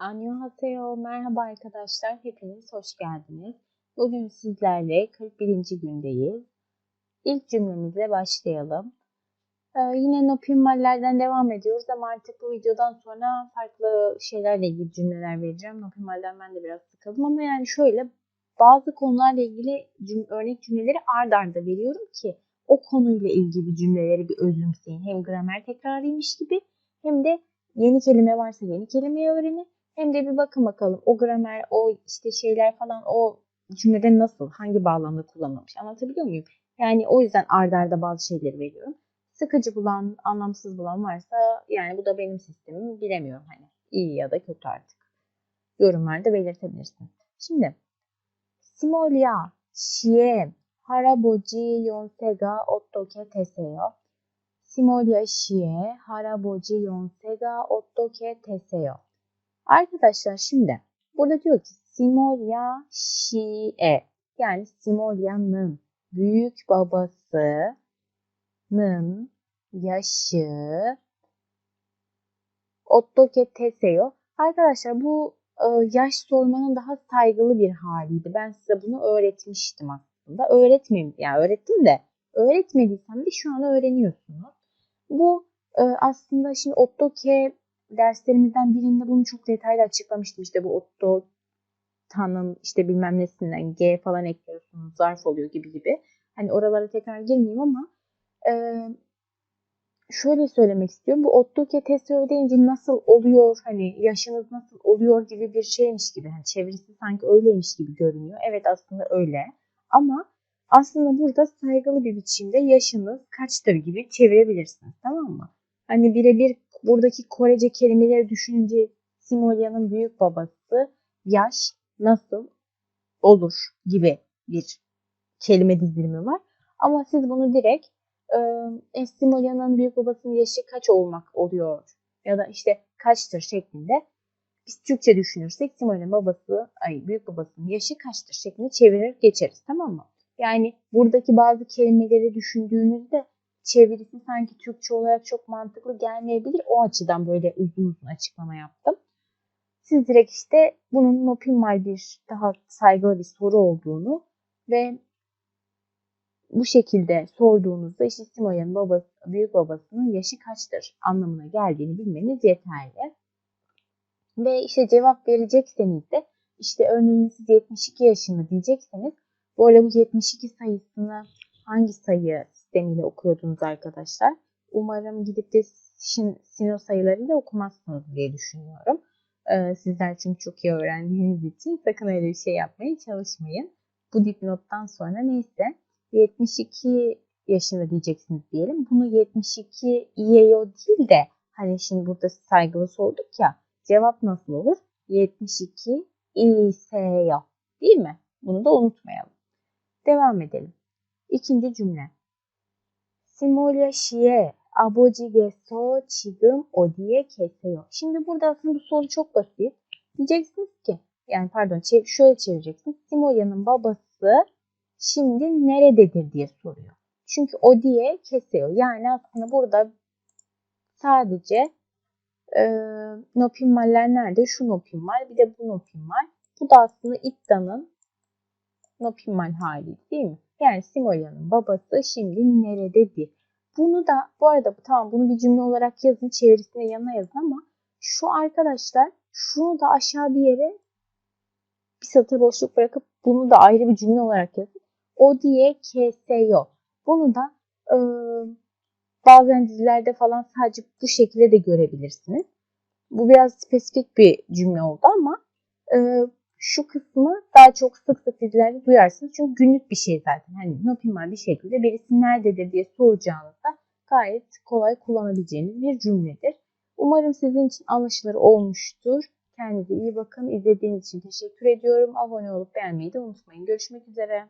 Annyeonghaseyo, merhaba arkadaşlar, hepiniz hoş geldiniz. Bugün sizlerle 41. gündeyiz. İlk cümlemizle başlayalım. Ee, yine nopimmallerden devam ediyoruz ama artık bu videodan sonra farklı şeylerle ilgili cümleler vereceğim. Nopimmalden ben de biraz sıkıldım ama yani şöyle bazı konularla ilgili cüm örnek cümleleri ard arda veriyorum ki o konuyla ilgili cümleleri bir özümseyin. Hem gramer tekrarıymış gibi hem de yeni kelime varsa yeni kelimeyi öğrenin hem de bir bakın bakalım o gramer, o işte şeyler falan o cümlede nasıl, hangi bağlamda kullanılmış anlatabiliyor muyum? Yani o yüzden ardarda arda bazı şeyleri veriyorum. Sıkıcı bulan, anlamsız bulan varsa yani bu da benim sistemim bilemiyorum hani. iyi ya da kötü artık. Yorumlarda belirtebilirsiniz. Şimdi Simolya, Şie, Haraboji Yonsega Ottoke Teseyo. Simolya Şie, Haraboji Yonsega Ottoke Teseyo. Arkadaşlar şimdi burada diyor ki Simolya Şie yani Simolya'nın büyük babasının yaşı Ottoke Teseo. Arkadaşlar bu e, yaş sormanın daha saygılı bir haliydi. Ben size bunu öğretmiştim aslında. Öğretmeyeyim yani öğrettim de öğretmediysem de şu an öğreniyorsunuz. Bu e, aslında şimdi Ottoke derslerimizden birinde bunu çok detaylı açıklamıştım. İşte bu Otto tanım işte bilmem nesinden G falan ekliyorsunuz zarf oluyor gibi gibi. Hani oralara tekrar girmeyeyim ama e, şöyle söylemek istiyorum. Bu Ottoke TSÖ deyince nasıl oluyor hani yaşınız nasıl oluyor gibi bir şeymiş gibi. Hani çevirisi sanki öyleymiş gibi görünüyor. Evet aslında öyle. Ama aslında burada saygılı bir biçimde yaşınız kaçtır gibi çevirebilirsiniz. Tamam mı? Hani birebir buradaki Korece kelimeleri düşününce Simolya'nın büyük babası yaş nasıl olur gibi bir kelime dizilimi var. Ama siz bunu direkt e, Simolya'nın büyük babasının yaşı kaç olmak oluyor ya da işte kaçtır şeklinde biz Türkçe düşünürsek Simolya'nın babası, ay büyük babasının yaşı kaçtır şeklinde çevirir geçeriz tamam mı? Yani buradaki bazı kelimeleri düşündüğünüzde çevirisi sanki Türkçe olarak çok mantıklı gelmeyebilir. O açıdan böyle uzun uzun açıklama yaptım. Siz direkt işte bunun optimal bir daha saygılı bir soru olduğunu ve bu şekilde sorduğunuzda işte Simoya'nın babası, büyük babasının yaşı kaçtır anlamına geldiğini bilmeniz yeterli. Ve işte cevap verecekseniz de işte örneğin siz 72 yaşında diyecekseniz bu arada bu 72 sayısını hangi sayı sistemiyle okuyordunuz arkadaşlar? Umarım gidip de sino sayılarıyla okumazsınız diye düşünüyorum. Ee, sizler çünkü çok iyi öğrendiğiniz için sakın öyle bir şey yapmaya çalışmayın. Bu dipnottan sonra neyse 72 yaşında diyeceksiniz diyelim. Bunu 72 IEO değil de hani şimdi burada saygılı sorduk ya cevap nasıl olur? 72 ISEO değil mi? Bunu da unutmayalım. Devam edelim. İkinci cümle. Simolya şiye 아버지께서 지금 어디에 계세요? Şimdi burada aslında bu soru çok basit. Diyeceksiniz ki yani pardon şöyle çevireceksiniz. Simolya'nın babası şimdi nerededir diye soruyor. Çünkü o diye kesiyor. Yani aslında burada sadece e, nopimmaller nerede? Şu nopimmal bir de bu nopimmal. Bu da aslında iptanın nopimmal hali değil mi? Yani Simolya'nın babası şimdi nerededir? Bunu da bu arada tamam bunu bir cümle olarak yazın çevirisine yanına yazın ama şu arkadaşlar şunu da aşağı bir yere bir satır boşluk bırakıp bunu da ayrı bir cümle olarak yazın. O diye keseyo. Bunu da e, bazen dizilerde falan sadece bu şekilde de görebilirsiniz. Bu biraz spesifik bir cümle oldu ama e, şu kısmı daha çok sık sık dizilerde duyarsınız. Çünkü günlük bir şey zaten. Hani nopimal bir şekilde birisi nerededir diye soracağınızda gayet kolay kullanabileceğiniz bir cümledir. Umarım sizin için anlaşılır olmuştur. Kendinize iyi bakın. İzlediğiniz için teşekkür ediyorum. Abone olup beğenmeyi de unutmayın. Görüşmek üzere.